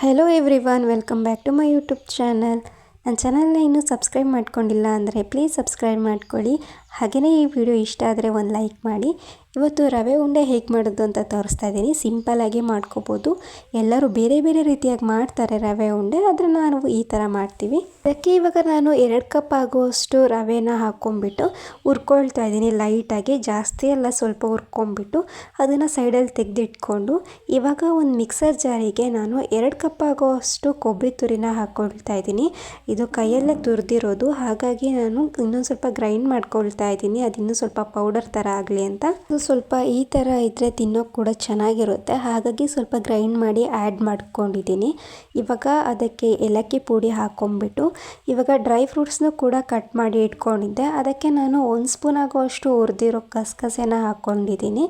Hello everyone welcome back to my YouTube channel ನನ್ನ ಚಾನಲ್ನ ಇನ್ನೂ ಸಬ್ಸ್ಕ್ರೈಬ್ ಮಾಡ್ಕೊಂಡಿಲ್ಲ ಅಂದರೆ ಪ್ಲೀಸ್ ಸಬ್ಸ್ಕ್ರೈಬ್ ಮಾಡ್ಕೊಳ್ಳಿ. ಹಾಗೆಯೇ ಈ ವಿಡಿಯೋ ಇಷ್ಟ ಆದರೆ ಒಂದು ಲೈಕ್ ಮಾಡಿ. ಇವತ್ತು ರವೆ ಉಂಡೆ ಹೇಗೆ ಮಾಡೋದು ಅಂತ ತೋರಿಸ್ತಾ ಇದ್ದೀನಿ. ಸಿಂಪಲ್ಲಾಗಿ ಮಾಡ್ಕೋಬೋದು. ಎಲ್ಲರೂ ಬೇರೆ ಬೇರೆ ರೀತಿಯಾಗಿ ಮಾಡ್ತಾರೆ ರವೆ ಉಂಡೆ, ಆದರೆ ನಾನು ಈ ಥರ ಮಾಡ್ತೀವಿ. ಅದಕ್ಕೆ ಇವಾಗ ನಾನು ಎರಡು ಕಪ್ ಆಗುವಷ್ಟು ರವೆನ ಹಾಕ್ಕೊಂಬಿಟ್ಟು ಹುರ್ಕೊಳ್ತಾ ಇದ್ದೀನಿ ಲೈಟಾಗಿ ಜಾಸ್ತಿ ಎಲ್ಲ ಸ್ವಲ್ಪ ಹುರ್ಕೊಂಬಿಟ್ಟು ಅದನ್ನು ಸೈಡಲ್ಲಿ ತೆಗೆದಿಟ್ಕೊಂಡು. ಇವಾಗ ಒಂದು ಮಿಕ್ಸರ್ ಜಾರಿಗೆ ನಾನು ಎರಡು ಕಪ್ ಆಗುವಷ್ಟು ಕೊಬ್ಬರಿ ತುರಿನ ಹಾಕ್ಕೊಳ್ತಾ ಇದ್ದೀನಿ. ಇದು ಕೈಯಲ್ಲೇ ತುರಿದಿರೋದು. ಹಾಗಾಗಿ ನಾನು ಇನ್ನೊಂದು ಸ್ವಲ್ಪ ಗ್ರೈಂಡ್ ಮಾಡ್ಕೊಳ್ತಾ ಇದ್ದೀನಿ. ಅದಿನ್ನೂ ಸ್ವಲ್ಪ ಪೌಡರ್ ಥರ ಆಗಲಿ ಅಂತ. ಸ್ವಲ್ಪ ಈ ಥರ ಇದ್ದರೆ ತಿನ್ನೋಕೆ ಕೂಡ ಚೆನ್ನಾಗಿರುತ್ತೆ. ಹಾಗಾಗಿ ಸ್ವಲ್ಪ ಗ್ರೈಂಡ್ ಮಾಡಿ ಆ್ಯಡ್ ಮಾಡ್ಕೊಂಡಿದ್ದೀನಿ. ಇವಾಗ ಅದಕ್ಕೆ ಏಲಕ್ಕಿ ಪುಡಿ ಹಾಕ್ಕೊಂಬಿಟ್ಟು ಇವಾಗ ಡ್ರೈ ಫ್ರೂಟ್ಸ್ನು ಕೂಡ ಕಟ್ ಮಾಡಿ ಇಟ್ಕೊಂಡಿದ್ದೆ. ಅದಕ್ಕೆ ನಾನು ಒಂದು ಸ್ಪೂನ್ ಆಗುವಷ್ಟು ಹುರಿದಿರೋ ಕಸಕಸೆನ ಹಾಕ್ಕೊಂಡಿದ್ದೀನಿ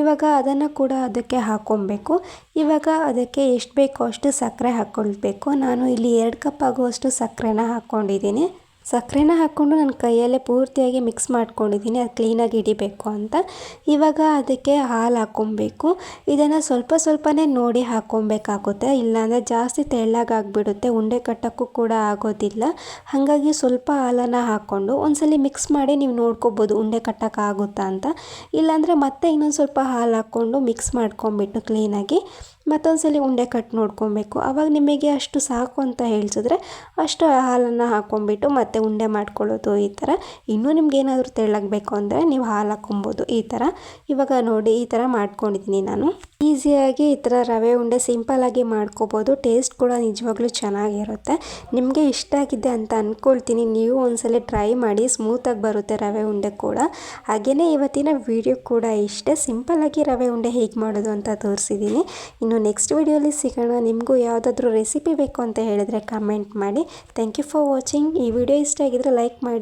ಇವಾಗ ಅದನ್ನು ಕೂಡ ಅದಕ್ಕೆ ಹಾಕ್ಕೊಬೇಕು ಇವಾಗ ಅದಕ್ಕೆ ಎಷ್ಟು ಬೇಕೋ ಅಷ್ಟು ಸಕ್ಕರೆ ಹಾಕ್ಕೊಳ್ಬೇಕು ನಾನು ಇಲ್ಲಿ ಎರಡು ಕಪ್ ಆಗುವಷ್ಟು ಸಕ್ಕರೆನ ಹಾಕ್ಕೊಂಡಿದ್ದೀನಿ ಸಕ್ಕರೆನ ಹಾಕ್ಕೊಂಡು ನನ್ನ ಕೈಯಲ್ಲೇ ಪೂರ್ತಿಯಾಗಿ ಮಿಕ್ಸ್ ಮಾಡ್ಕೊಂಡಿದ್ದೀನಿ, ಅದು ಕ್ಲೀನಾಗಿ ಹಿಡಿಬೇಕು ಅಂತ. ಇವಾಗ ಅದಕ್ಕೆ ಹಾಲು ಹಾಕ್ಕೊಬೇಕು. ಇದನ್ನು ಸ್ವಲ್ಪ ಸ್ವಲ್ಪನೇ ನೋಡಿ ಹಾಕ್ಕೊಬೇಕಾಗುತ್ತೆ. ಇಲ್ಲಾಂದರೆ ಜಾಸ್ತಿ ತೆಳ್ಳಾಗಾಗ್ಬಿಡುತ್ತೆ ಉಂಡೆ ಕಟ್ಟೋಕ್ಕೂ ಕೂಡ ಆಗೋದಿಲ್ಲ. ಹಾಗಾಗಿ ಸ್ವಲ್ಪ ಹಾಲನ್ನು ಹಾಕ್ಕೊಂಡು ಒಂದ್ಸಲಿ ಮಿಕ್ಸ್ ಮಾಡಿ ನೀವು ನೋಡ್ಕೋಬೋದು ಉಂಡೆ ಕಟ್ಟೋಕ್ಕಾಗುತ್ತಾ ಅಂತ. ಇಲ್ಲಾಂದರೆ ಮತ್ತೆ ಇನ್ನೊಂದು ಸ್ವಲ್ಪ ಹಾಲು ಹಾಕ್ಕೊಂಡು ಮಿಕ್ಸ್ ಮಾಡ್ಕೊಂಬಿಟ್ಟು ಕ್ಲೀನಾಗಿ ಮತ್ತೊಂದು ಸಲ ಉಂಡೆ ಕಟ್ ನೋಡ್ಕೊಬೇಕು. ಆವಾಗ ನಿಮಗೆ ಅಷ್ಟು ಸಾಕು ಅಂತ ಹೇಳಿಸಿದ್ರೆ ಅಷ್ಟು ಹಾಲನ್ನು ಹಾಕ್ಕೊಂಬಿಟ್ಟು ಮತ್ತೆ ಉಂಡೆ ಮಾಡ್ಕೊಳ್ಳೋದು ಈ ಥರ ಇನ್ನೂ ನಿಮ್ಗೆ ಏನಾದರೂ ತೆಳ್ಳಗಬೇಕು ಅಂದರೆ ನೀವು ಹಾಲು ಹಾಕ್ಕೊಬೋದು ಈ ಥರ ಇವಾಗ ನೋಡಿ ಈ ಥರ ಮಾಡ್ಕೊಂಡಿದ್ದೀನಿ ನಾನು. ಈಸಿಯಾಗಿ ಈ ಥರ ರವೆ ಉಂಡೆ ಸಿಂಪಲ್ಲಾಗಿ ಮಾಡ್ಕೋಬೋದು. ಟೇಸ್ಟ್ ಕೂಡ ನಿಜವಾಗ್ಲೂ ಚೆನ್ನಾಗಿರುತ್ತೆ. ನಿಮಗೆ ಇಷ್ಟ ಆಗಿದೆ ಅಂತ ಅಂದ್ಕೊಳ್ತೀನಿ ನೀವು ಒಂದ್ಸಲ ಟ್ರೈ ಮಾಡಿ ಸ್ಮೂತಾಗಿ ಬರುತ್ತೆ ರವೆ ಉಂಡೆ ಕೂಡ. ಹಾಗೆಯೇ ಇವತ್ತಿನ ವಿಡಿಯೋ ಕೂಡ ಇಷ್ಟೇ. ಸಿಂಪಲ್ಲಾಗಿ ರವೆ ಉಂಡೆ ಹೇಗೆ ಮಾಡೋದು ಅಂತ ತೋರಿಸಿದ್ದೀನಿ ಇನ್ನು ನೆಕ್ಸ್ಟ್ ವಿಡಿಯೋಲಿ ಸಿಗೋಣ. ನಿಮಗೂ ಯಾವುದಾದ್ರೂ ರೆಸಿಪಿ ಬೇಕು ಅಂತ ಹೇಳಿದ್ರೆ ಕಮೆಂಟ್ ಮಾಡಿ. Thank you for watching. ಈ ವಿಡಿಯೋ ಇಷ್ಟ ಆಗಿದ್ರೆ ಲೈಕ್ ಮಾಡಿ.